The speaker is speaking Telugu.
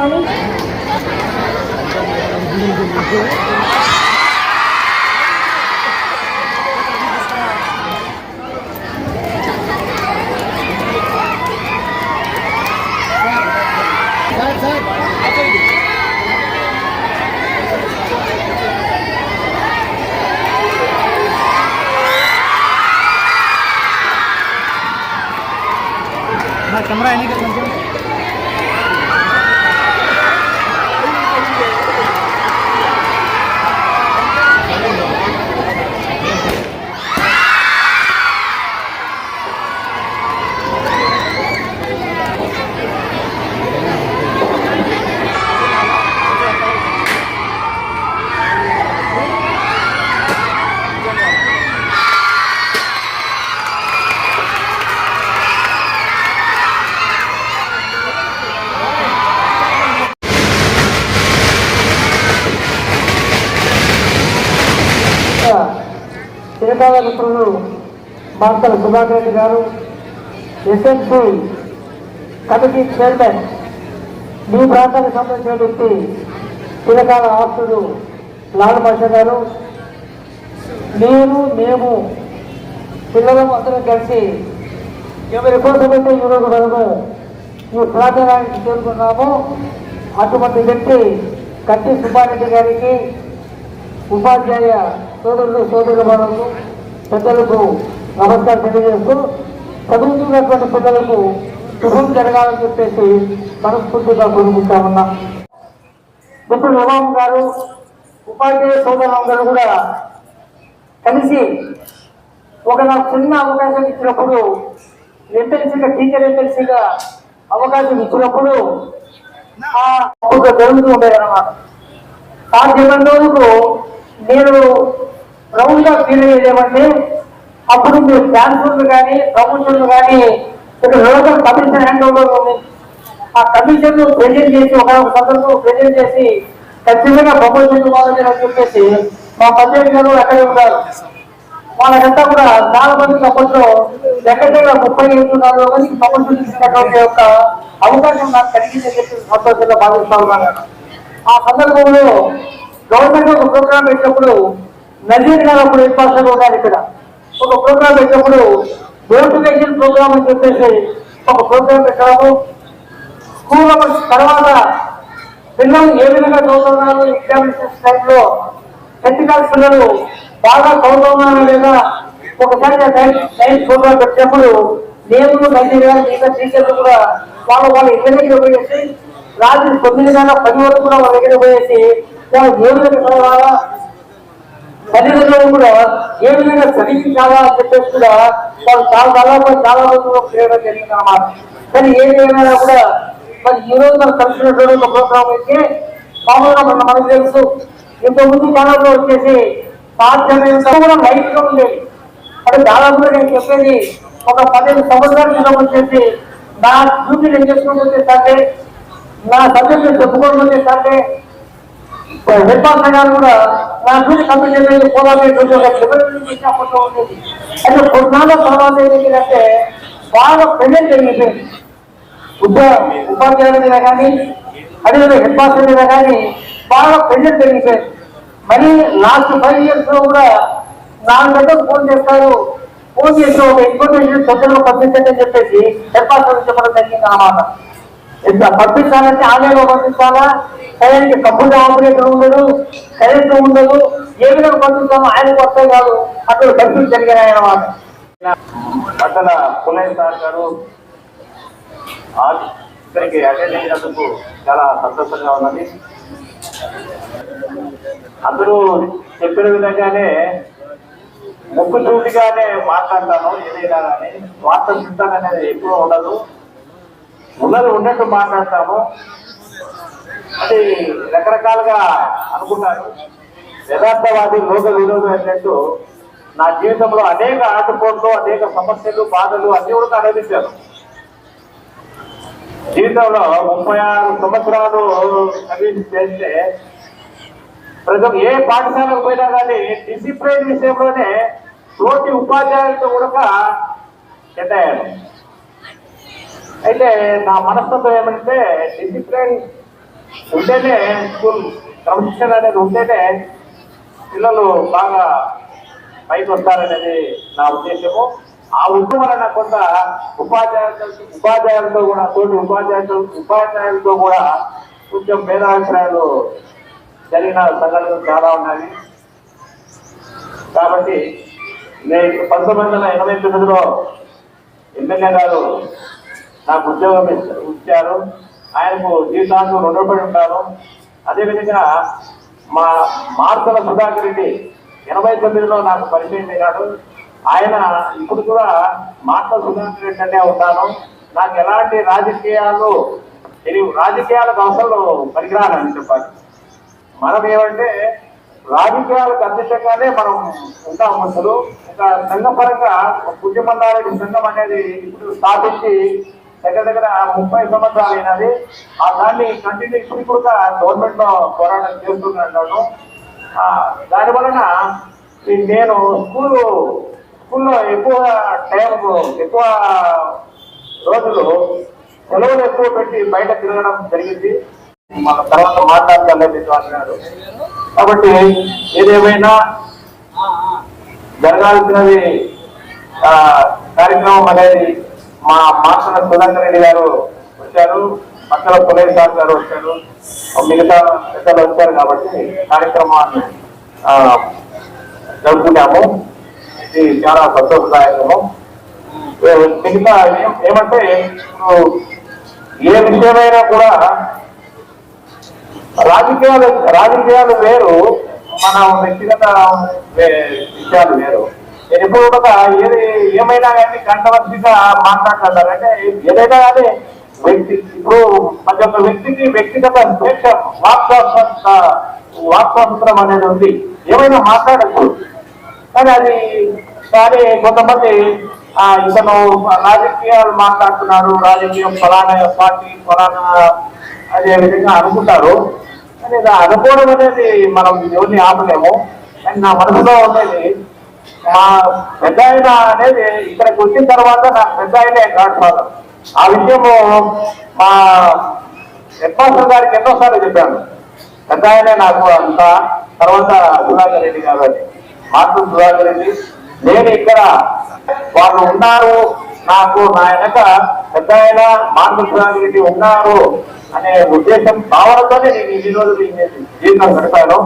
Assalamualaikum. Nah, kamera ini kan చిరకాల మిత్రులు మాస్టర్ సుధాకర్ రెడ్డి గారు ఎస్ఎస్పి కమిటీ చైర్మన్ మీ ప్రాంతానికి సంబంధించినటువంటి పిల్లకాల చిరకాల ఆస్తుడు లాల్ భాష గారు. నేను మేము పిల్లలు అందరం కలిసి ఎవరి కోసమైతే ఈరోజు మనము ఈ ప్రాంతానికి చేరుకున్నామో. అటువంటి వ్యక్తి కట్టి సుబ్బారెడ్డి గారికి ఉపాధ్యాయ సోదరులు సోదరుల వాళ్ళకు పెద్దలకు నమస్కారం తెలియజేస్తూ చదువుతున్నటువంటి పిల్లలకు శుభం జరగాలని చెప్పేసి మనస్ఫూర్తిగా కోరుకుంటామన్నాం ఇప్పుడు నవాం గారు ఉపాధ్యాయ సోదరులందరూ కూడా కలిసి ఒక నాకు చిన్న అవకాశం ఇచ్చినప్పుడు ఎంపీసీగా టీచర్ ఎంపీసీగా అవకాశం ఇచ్చినప్పుడు ఒక జరుగుతూ ఉండేదన్నమాట. ఆ జీవన రోజుకు నేను రౌండ్గా ఫీల్ అయ్యేదేమండి అప్పుడు మీరు ట్రాన్స్ఫర్లు కానీ ప్రమోషన్లు కానీ ఇక్కడ లోకల్ కమిషన్ హ్యాండ్ ఓవర్ ఉంది. ఆ కమిషన్ను ప్రెజెంట్ చేసి ఒక సందర్భం ప్రెజెంట్ చేసి ఖచ్చితంగా ప్రమోషన్ ఇవ్వాలని అని చెప్పేసి మా పంచాయతీ గారు అక్కడే ఉన్నారు. వాళ్ళకంతా కూడా నాలుగు మందికి అప్పట్లో దగ్గర దగ్గర ముప్పై ఐదు నాలుగు మందికి ప్రమోషన్ ఇచ్చినటువంటి యొక్క అవకాశం నాకు కలిగిందని చెప్పి సంతోషంగా భావిస్తా ఉన్నాను. ఆ సందర్భంలో గవర్నమెంట్ ఒక ప్రోగ్రామ్ పెట్టినప్పుడు నజీర్ గారు అప్పుడు ఇన్ఫాస్టర్ ఉన్నారు ఇక్కడ. ఒక ప్రోగ్రామ్ పెట్టినప్పుడు నోటిఫికేషన్ ప్రోగ్రామ్ అని చెప్పేసి ఒక ప్రోగ్రామ్ పెట్టాము స్కూల్ అవర్స్ తర్వాత పిల్లలు ఏ విధంగా చదువుతున్నారు ఎగ్జామినేషన్ టైంలో టెన్త్ క్లాస్ పిల్లలు బాగా చదువుతున్నారా లేదా ఒకసారి సైన్స్ ప్రోగ్రామ్ పెట్టినప్పుడు నేను నజీర్ గారు మిగతా టీచర్లు కూడా వాళ్ళు వాళ్ళ ఇద్దరి దగ్గర పోయేసి రాత్రి తొమ్మిది గంటల పది వరకు కూడా వాళ్ళ దగ్గర పోయేసి వాళ్ళు ఏ విధంగా చదవాలా తల్లిదండ్రులు కూడా ఏ విధంగా చదివించాలా అని చెప్పేసి కూడా వాళ్ళు చాలా దాదాపు చాలా రోజుల్లో ప్రేరణ జరిగింది అన్నమాట. కానీ ఏది ఏమైనా కూడా మరి ఈ రోజు మనం కలిసినటువంటి ఒక ప్రోగ్రామ్ అయితే మామూలుగా మన మనకు తెలుసు. ఇంతకుముందు ముందు కాలంలో వచ్చేసి సాధ్యమైనంత కూడా లైఫ్లో ఉండేది. అంటే దాదాపుగా నేను చెప్పేది ఒక పదిహేను సంవత్సరాల క్రితం వచ్చేసి నా డ్యూటీ నేను చేసుకుంటుంది వచ్చే నా సబ్జెక్ట్ చెప్పుకోవడం వచ్చే హెడ్ మాస్టర్ గారు కూడా నా డ్యూటీ కంప్లీట్ చేయలేదు పోవాలని ఒక డెవలప్మెంట్ ఇచ్చినప్పట్లో ఉండేది అయితే కొన్నాళ్ళ తర్వాత ఏంటంటే బాగా ప్రెజెంట్ జరిగిపోయింది ఉద్యోగ ఉపాధ్యాయుల మీద కానీ అదేవిధంగా హెడ్ మాస్టర్ మీద కానీ బాగా ప్రెజెంట్ జరిగిపోయింది మరి లాస్ట్ ఫైవ్ ఇయర్స్లో కూడా నాలుగు గంటలకు ఫోన్ చేస్తారు ఫోన్ చేసి ఒక ఇన్ఫర్మేషన్ సొంతంలో పంపించండి అని చెప్పేసి హెడ్ మాస్టర్ చెప్పడం జరిగింది అన్నమాట ఎంత పంపించాలంటే ఆన్లైన్లో పంపించాలా కరెంట్ కంప్యూటర్ ఆపరేటర్ ఉండదు కరెంట్ ఉండదు. ఏ విధంగా పంపిస్తామో ఆయనకు వస్తాయి కాదు. అక్కడ ఖర్చులు జరిగాయి అన్నమాట. పట్టణ పుల్లయ్య సార్ గారు ఇక్కడికి అటెండ్ అయినందుకు చాలా సంతోషంగా ఉన్నది. అందరూ చెప్పిన విధంగానే ముక్కు చూపిగానే మాట్లాడతాను ఏదైనా కానీ. వార్త చింతన అనేది ఎక్కువ ఉండదు. ఉన్నది ఉన్నట్టు మాట్లాడతాము. అది రకరకాలుగా అనుకుంటారు. యథార్థవాది లోక విరోధం ఏంటంటూ నా జీవితంలో అనేక ఆటపోట్లు అనేక సమస్యలు బాధలు అన్ని కూడా అనుభవించాను జీవితంలో ముప్పై ఆరు సంవత్సరాలు సర్వీస్ చేస్తే ప్రజలు ఏ పాఠశాలకు పోయినా కానీ డిసిప్లిన్ విషయంలోనే తోటి ఉపాధ్యాయులతో కూడా ఎట్టయ్యాను అయితే నా మనస్తత్వం ఏమంటే డిసిప్లిన్ ఉంటేనే స్కూల్ క్రమశిక్షణ అనేది ఉంటేనే పిల్లలు బాగా పైకి వస్తారనేది నా ఉద్దేశము. ఆ ఉద్యమం వలన కొంత ఉపాధ్యాయులతో ఉపాధ్యాయులతో కూడా తోటి ఉపాధ్యాయులతో ఉపాధ్యాయులతో కూడా కొంచెం భేదాభిప్రాయాలు జరిగిన సంఘటనలు చాలా ఉన్నాయి. కాబట్టి నేను పంతొమ్మిది వందల ఎనభై తొమ్మిదిలో ఎమ్మెల్యే గారు నాకు ఉద్యోగం ఇచ్చారు. ఆయనకు జీవితాంతం రుణపడి ఉంటాను. అదేవిధంగా మా మార్తల సుధాకర్ రెడ్డి ఎనభై తొమ్మిదిలో నాకు పరిచయం అయినాడు ఆయన ఇప్పుడు కూడా మార్తల సుధాకర్ రెడ్డి అంటే ఉంటాను. నాకు ఎలాంటి రాజకీయాలు తెలియవు. రాజకీయాలకు అవసరం పనికిరాలని చెప్పాలి. మనం ఏమంటే రాజకీయాలకు అందిష్టంగానే మనం ఉంటాం అసలు. ఒక సంఘపరంగా పుణ్యమల్లారెడ్డి సంఘం అనేది ఇప్పుడు స్థాపించి దగ్గర దగ్గర ముప్పై సంవత్సరాలు అయినది. ఆ దాన్ని కంటిన్యూ కూడా గవర్నమెంట్లో పోరాటం చేస్తున్నాను దాని వలన ఈ నేను స్కూల్ స్కూల్లో ఎక్కువ టైం ఎక్కువ రోజులు సెలవులు ఎక్కువ పెట్టి బయట తిరగడం జరిగింది. మన తర్వాత మాట్లాడతాను అంటున్నారు కాబట్టి ఏదేమైనా జరగాల్సినది కార్యక్రమం అనేది మా మాసన సుధాకర్ రెడ్డి గారు వచ్చారు పక్కన సురేష్ సార్ గారు వచ్చారు. మిగతా పెద్దలు వచ్చారు కాబట్టి కార్యక్రమాన్ని జరుపుకున్నాము. ఇది చాలా సంతోషదాయకము. మిగతా ఏమంటే ఇప్పుడు ఏ విషయమైనా కూడా రాజకీయాలు రాజకీయాలు వేరు మన వ్యక్తిగత విషయాలు వేరు. నేను ఎప్పుడు కూడా ఏది ఏమైనా కానీ కంట్రవర్సీగా మాట్లాడతారు. అంటే ఏదైనా కానీ వ్యక్తి ఇప్పుడు ప్రతి ఒక్క వ్యక్తికి వ్యక్తిగత స్వేచ్ఛ వాక్ స్వాతంత్ర వాక్ స్వాతంత్రం అనేది ఉంది. ఏమైనా మాట్లాడచ్చు. కానీ అది కానీ కొంతమంది ఇతను రాజకీయాలు మాట్లాడుతున్నారు రాజకీయం ఫలానా పార్టీ ఫలానా అదే విధంగా అనుకుంటారు. కానీ అనుకోవడం అనేది మనం ఎవరిని ఆపలేము. కానీ నా మనసులో ఉండేది మా పెద్ద ఆయన అనేది ఇక్కడికి వచ్చిన తర్వాత నాకు పెద్ద ఆయనే గాడ్ ఫాదర్ ఆ విషయము మా హెడ్మాస్టర్ గారికి ఎన్నోసార్లు చెప్పాను. పెద్ద ఆయనే నాకు అంత తర్వాత సుధాకర్ రెడ్డి గారు అని. మాతృ సుధాకర్ రెడ్డి. నేను ఇక్కడ వాళ్ళు ఉన్నారు. నాకు నా వెనక పెద్ద ఆయన మాతృ సుధాకర్ రెడ్డి ఉన్నారు అనే ఉద్దేశం భావనతోనే నేను ఈ రోజు జీవితం గడిపాను